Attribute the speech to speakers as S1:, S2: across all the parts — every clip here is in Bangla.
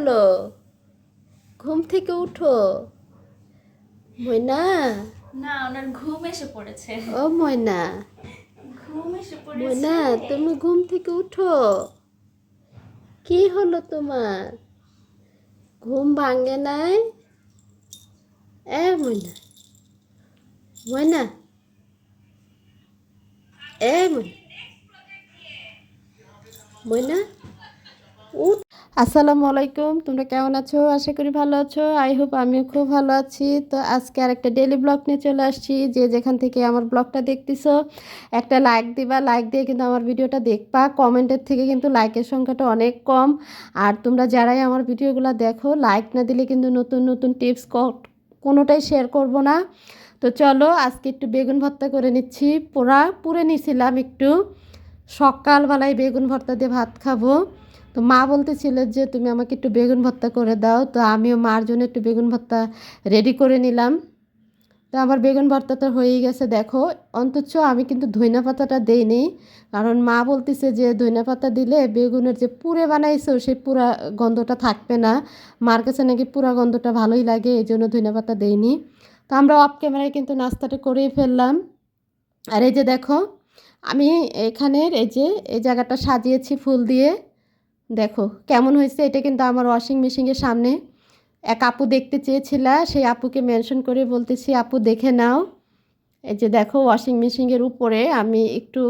S1: হলো ঘুম থেকে উঠো। ময়না?
S2: না ওনার ঘুম এসে পড়েছে।
S1: ও ময়না।
S2: ঘুম এসে পড়েছে।
S1: ময়না তুমি ঘুম থেকে উঠো। কি হলো তোমার? ঘুম ভাঙে নাই? এ ময়না। ময়না। এ ময়না। ময়না উঠ। আসসালামু আলাইকুম, তোমরা কেমন আছো? আশা করি ভালো আছো। আই হোপ আমিও খুব ভালো আছি। তো আজকে আর একটা ডেলি ব্লগ নিয়ে চলে আসছি। যে যেখান থেকে আমার ব্লগটা দেখতেছো, একটা লাইক দিবা। লাইক দিয়ে কিন্তু আমার ভিডিওটা দেখবা। কমেন্টের থেকে কিন্তু লাইকের সংখ্যাটা অনেক কম। আর তোমরা যারাই আমার ভিডিওগুলো দেখো লাইক না দিলে কিন্তু নতুন নতুন টিপস কোনোটাই শেয়ার করব না। তো চলো, আজকে একটু বেগুন ভর্তা করে নিচ্ছি। পোড়া পুড়ে নিছিলাম একটু। সকালবেলায় বেগুন ভর্তা দিয়ে ভাত খাব। তো মা বলতেছিল যে, তুমি আমাকে একটু বেগুন ভর্তা করে দাও। তো আমিও মার জন্য একটু বেগুন ভর্তা রেডি করে নিলাম। তো আমার বেগুন ভর্তা তো হয়েই গেছে। দেখো, অন্তত আমি কিন্তু ধইনা পাতাটা দেইনি। কারণ মা বলতেছে যে ধইনা পাতা দিলে বেগুনের যে পুরে বানাইছো, সেই পুরা গন্ধটা থাকবে না। মার কাছে নাকি পুরা গন্ধটা ভালোই লাগে, এই জন্য ধইনা পাতা দেইনি। তো আমরা অফ ক্যামেরায় কিন্তু নাস্তাটা করেই ফেললাম। আর এই যে দেখো, আমি এখানের এই যে, এই জায়গাটা সাজিয়েছি ফুল দিয়ে। দেখো, কেমন হয়েছে? এটা কিন্তু আমার ওয়াশিং মেশিনের সামনে। এক আপু দেখতে চেয়েছিল, সেই আপুকে মেনশন করে বলতেছি, আপু, দেখে নাও। এই যে দেখো ওয়াশিং মেশিনের উপরে আমি একটু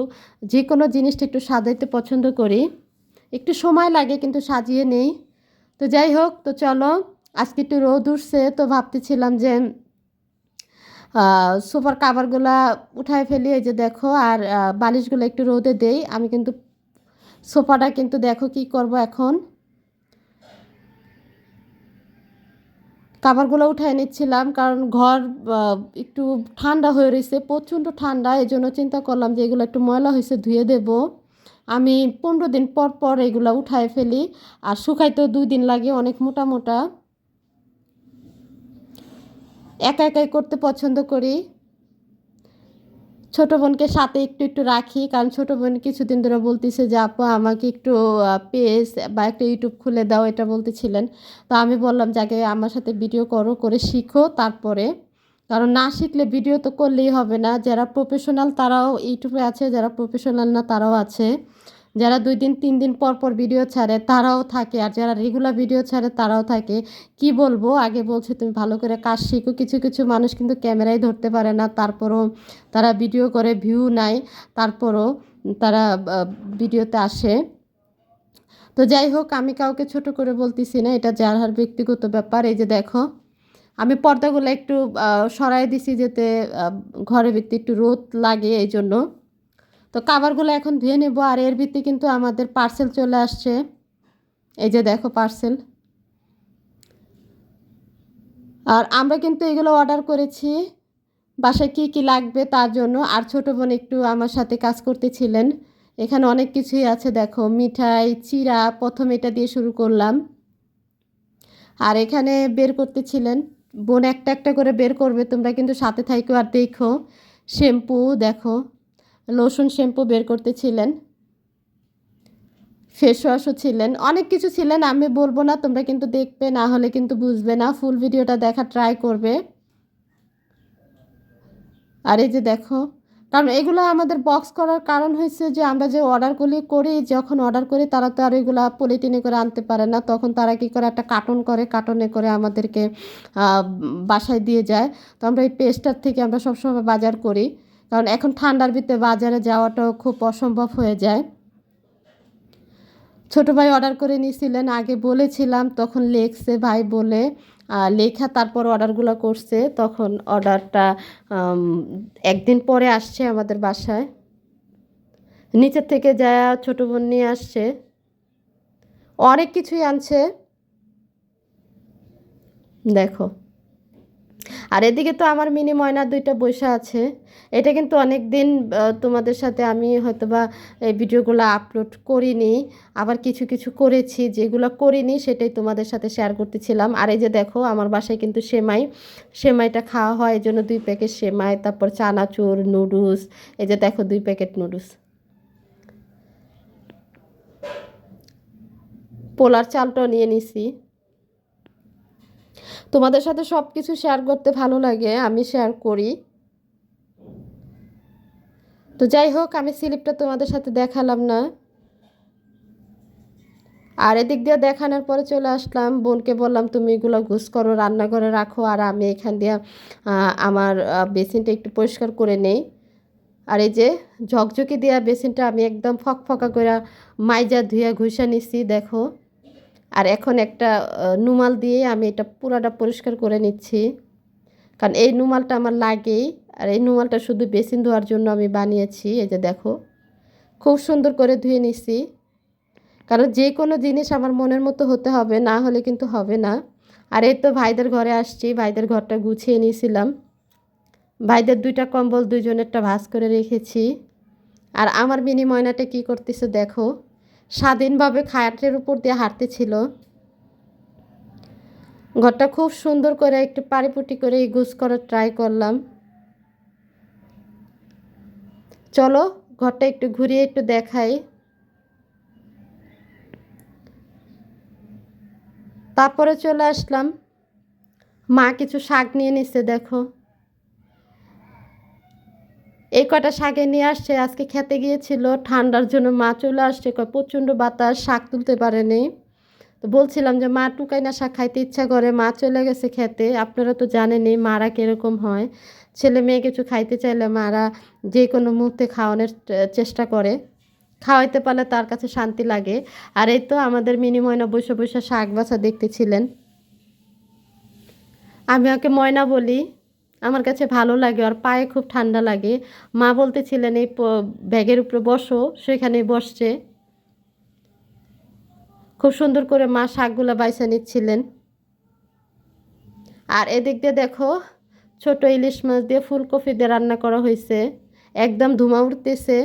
S1: যে কোনো জিনিসটা একটু সাজাইতে পছন্দ করি। একটু সময় লাগে, কিন্তু সাজিয়ে নেই। তো যাই হোক, তো চলো, আজকে একটু রোদ উঠছে, তো ভাবতেছিলাম যে সোফার কাভারগুলা উঠায় ফেলি, এই যে দেখো, আর বালিশগুলো একটু রোদে দেই। আমি কিন্তু সোফাটা কিন্তু দেখো কি করব এখন। কাভারগুলো উঠায় নিচ্ছিলাম কারণ ঘর একটু ঠান্ডা হয়ে রয়েছে, প্রচণ্ড ঠান্ডা এই জন্য চিন্তা করলাম যে এগুলো একটু ময়লা হয়েছে ধুয়ে দেব। আমি পনেরো দিন পর পর এগুলো উঠায় ফেলি আর শুকাইতেও দুই দিন লাগে, অনেক মোটা মোটা। একা একাই করতে পছন্দ করি। ছোটো বোনকে সাথে একটু একটু রাখি। কারণ ছোটো বোন কিছুদিন ধরে বলতেছে যে, আপু, আমাকে একটু পেজ বা একটা ইউটিউব খুলে দাও। এটা বলতেছিলেন। তো আমি বললাম যাকে আমার সাথে ভিডিও করো, করে শিখো তারপরে। কারণ না শিখলে ভিডিও তো করলেই হবে না। যারা প্রফেশনাল তারাও ইউটিউবে আছে, যারা প্রফেশনাল না তারাও আছে। যারা দুই দিন, তিন দিন পর পর ভিডিও ছাড়ে, তারাও থাকে। আর যারা রেগুলার ভিডিও ছাড়ে, তারাও থাকে। কি বলব? আগে বলছো, তুমি ভালো করে কাজ শিখো। কিছু কিছু মানুষ কিন্তু ক্যামেরায় ধরতে পারে না। তারপরও তারা ভিডিও করে ভিউ নেয় তারপরও তারা ভিডিওতে আসে। তো যাই হোক, আমি কাউকে ছোট করে বলতেছি না। এটা যার হার ব্যক্তিগত ব্যাপার। এই যে দেখো, আমি পর্দাগুলো একটু সরাই দিছি যাতে ঘরের ভিত্তি একটু রোদ লাগে এই জন্য তো কাবারগুলো এখন ধুয়ে নেব আর এর ভিত্তি কিন্তু আমাদের পার্সেল চলে আসছে। এই যে দেখো পার্সেল আর আমরা কিন্তু এগুলো অর্ডার করেছি। বাসায় কি কি লাগবে তার জন্য। আর ছোটো বোন একটু আমার সাথে কাজ করতেছিলেন। এখানে অনেক কিছুই আছে, দেখো। মিঠাই, চিরা, প্রথম এটা দিয়ে শুরু করলাম। আর এখানে বের করতেছিলেন। বোন একটা একটা করে বের করবে। তোমরা কিন্তু সাথে থাইকো আর দেখো। শ্যাম্পু, দেখো। লোশন শ্যাম্পু বের করতেছিলেন ফেস ওয়াশও ছিলেন। অনেক কিছু ছিলেন, আমি বলব না, তোমরা কিন্তু দেখবে, না হলে কিন্তু বুঝবে না। ফুল ভিডিওটা দেখা ট্রাই করবে। আর এই যে দেখো, কারণ এগুলো আমাদের বক্স করার কারণ হয়েছে যে, আমরা যে অর্ডারগুলি করি, যখন অর্ডার করি, তারা তো আর এগুলো পলিটিনে করে আনতে পারে না। তখন তারা কি করে, একটা কার্টন করে কার্টনে করে আমাদেরকে বাসায় দিয়ে যায়। তো আমরা এই পেস্টার থেকে আমরা সবসময় বাজার করি। কারণ এখন ঠান্ডার ভিতরে বাজারে যাওয়াটাও খুব অসম্ভব হয়ে যায়। ছোটো ভাই অর্ডার করে নিয়েছিলেন, আগে বলেছিলাম, তখন লেখছে ভাই বলে লেখা তারপর অর্ডারগুলো করছে, তখন অর্ডারটা একদিন পরে আসছে আমাদের বাসায়। নিচের থেকে যা ছোটো বোন নিয়ে আসছে, অনেক কিছুই আনছে। দেখো। আর এদিকে তো আমার মিনি ময়না দুইটা বৈশা আছে। এটা কিন্তু অনেক দিন তোমাদের সাথে আমি হয়তোবা এই ভিডিওগুলো আপলোড করিনি। আবার কিছু কিছু করেছি, যেগুলো করিনি সেটাই তোমাদের সাথে শেয়ার করতেছিলাম। আর এই যে দেখো, আমার বাসায় কিন্তু সেমাই, সেমাইটা খাওয়া হয়, এই জন্য দুই প্যাকেট সেমাই, তারপর চানাচুর নুডলস এই যে দেখো দুই প্যাকেট নুডলস পোলার চালটাও নিয়ে নিছি। তোমাদের সাথে সব কিছু শেয়ার করতে ভালো লাগে, আমি শেয়ার করি। তো যাই হোক, আমি স্লিপটা তোমাদের সাথে দেখালাম না। আর এদিক দিয়ে দেখানোর পরে চলে আসলাম, বোনকে বললাম, তুমি এগুলো ঘুষ করো, রান্নাঘরে রাখো, আর আমি এখান দিয়ে আমার বেসিনটা একটু পরিষ্কার করে নেই। আর এই যে ঝকঝকি দেওয়া বেসিনটা আমি একদম ফকফকা করে মাইজা ধুইয়া ঘুষা নিচ্ছি দেখো। আর এখন একটা নুমাল দিয়ে আমি এটা পুরাটা পরিষ্কার করে নিচ্ছি। কারণ এই নুমালটা আমার লাগেই। আর এই নুমালটা শুধু বেসিন ধোয়ার জন্য আমি বানিয়েছি, এই যে দেখো। খুব সুন্দর করে ধুয়ে নিছি। কারণ যে কোনো জিনিস আমার মনের মতো হতে হবে, না হলে কিন্তু হবে না। আর এই তো ভাইদের ঘরে আসছি, ভাইদের ঘরটা গুছিয়ে নিয়েছিলাম। ভাইদের দুইটা কম্বল দুইজনেরটা ভাঁজ করে রেখেছি। আর আমার মিনি ময়নাটা কী করতেছে দেখো। স্বাধীনভাবে খাটের উপর দিয়ে হাঁটতেছিল ঘরটা খুব সুন্দর করে একটু পাড়িপুটি করে ইগুজ করার ট্রাই করলাম। চলো ঘরটা একটু ঘুরিয়ে একটু দেখাই। তারপরে চলে আসলাম। মা কিছু শাক নিয়ে নিচ্ছে দেখো। এই কটা শাকে নিয়ে আসছে, আজকে খেতে গিয়েছিল, ঠান্ডার জন্য মা চলে আসছে প্রচণ্ড বাতাস, শাক তুলতে পারেনি। তো বলছিলাম যে, মা, টুকাই না শাক খাইতে ইচ্ছা করে, মা চলে গেছে খেতে, আপনারা তো জানেনই মারা কীরকম হয়। ছেলে মেয়ে কিছু খাইতে চাইলে মারা যে কোনো মুহূর্তে খাওয়ানোর চেষ্টা করে। খাওয়াইতে পারলে তার কাছে শান্তি লাগে। আর এই তো আমাদের মিনি ময়না বসে বসে শাক বাছা দেখতেছিলেন। আমি ওকে ময়না বলি আমার কাছে ভালো লাগে আর পায়ে খুব ঠান্ডা লাগে। মা বলতেছিলেন, এই ব্যাগের উপরে বসো, সেখানে বসছে। খুব সুন্দর করে মা শাকগুলো বাইসা নিচ্ছিলেন। আর এদিক দিয়ে দেখো, ছোট ইলিশ মাছ দিয়ে ফুলকপি দিয়ে রান্না করা হয়েছে একদম ধুমা উঠতেছে।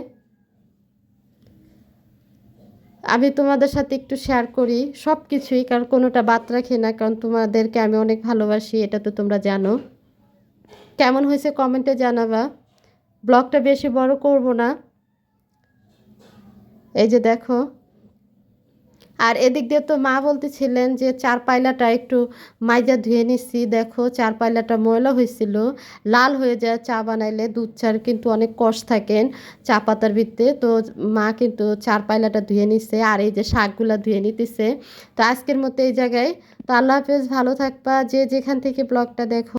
S1: আমি তোমাদের সাথে একটু শেয়ার করি সব কিছুই কারণ কোনোটা বাদ রাখি না, কারণ তোমাদেরকে আমি অনেক ভালোবাসি, এটা তো তোমরা জানো। কেমন হয়েছে কমেন্টে জানাবা। ব্লগটা বেশি বড় করব না। এই যে দেখো। আর এদিক দিয়ে তো মা বলতেছিলেন যে চার পাইলাটা একটু মাইজা ধুয়ে নিচ্ছি। দেখো চার পাইলাটা ময়লা হয়েছিল। লাল হয়ে যায় চা বানাইলে দুধ চার কিন্তু অনেক কষ থাকেন চা পাতার ভিতরে তো মা কিন্তু চার পাইলাটা ধুয়ে নিচ্ছে আর এই যে শাকগুলা ধুয়ে নিতেছে। তো আজকের মতো এই জায়গায়। তো আল্লাহ হাফেজ, ভালো থাকবা। যে যেখান থেকে ব্লগটা দেখো।